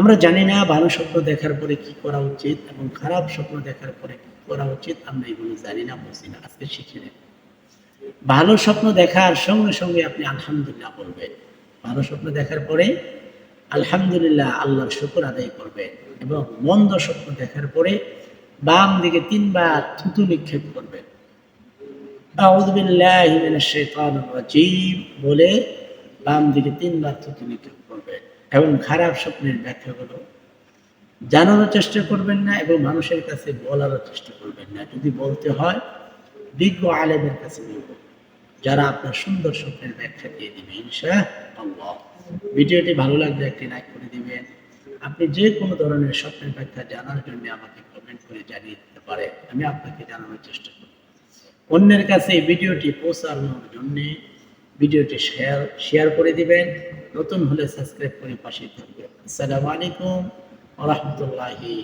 আমরা জানি না ভালো স্বপ্ন দেখার পরে কি করা উচিত এবং খারাপ স্বপ্ন দেখার পরে কি করা উচিত, আমরা এগুলো জানি না, বুঝি না, আজকে শিখে নেব ভালো স্বপ্ন দেখার সঙ্গে সঙ্গে আপনি আলহামদুলিল্লাহ বলবেন। ভালো স্বপ্ন দেখার পরে আলহামদুলিল্লাহ আল্লাহর শুকর আদায় করবেন এবং মন্দ স্বপ্ন দেখার পরে বাম দিকে তিনবার থুতু নিক্ষেপ করবেন। বলে বাম দিকে তিনবার থুতু নিক্ষেপ করবেন। এবং খারাপ স্বপ্নের ব্যাখ্যাগুলো জানানোর চেষ্টা করবেন না এবং মানুষের কাছে বলারও চেষ্টা করবেন না। যদি বলতে হয় বিজ্ঞ আলেমের কাছে বলবেন যারা আপনার সুন্দর স্বপ্নের ব্যাখ্যা দিয়ে দিবে ভিডিওটি ভালো লাগলে একটি লাইক করে দিবেন। আপনি যে কোনো ধরনের স্বপ্নের ব্যাখ্যা জানার জন্য আমাকে কমেন্ট করে জানিয়ে দিতে পারে। আমি আপনাকে জানানোর চেষ্টা করব। অন্যের কাছে এই ভিডিওটি পৌঁছানোর জন্যে ভিডিওটি শেয়ার শেয়ার করে দিবেন। নতুন হলে সাবস্ক্রাইব করে পাশে থাকবে। আসসালামু আলাইকুম রহমতুল্লাহি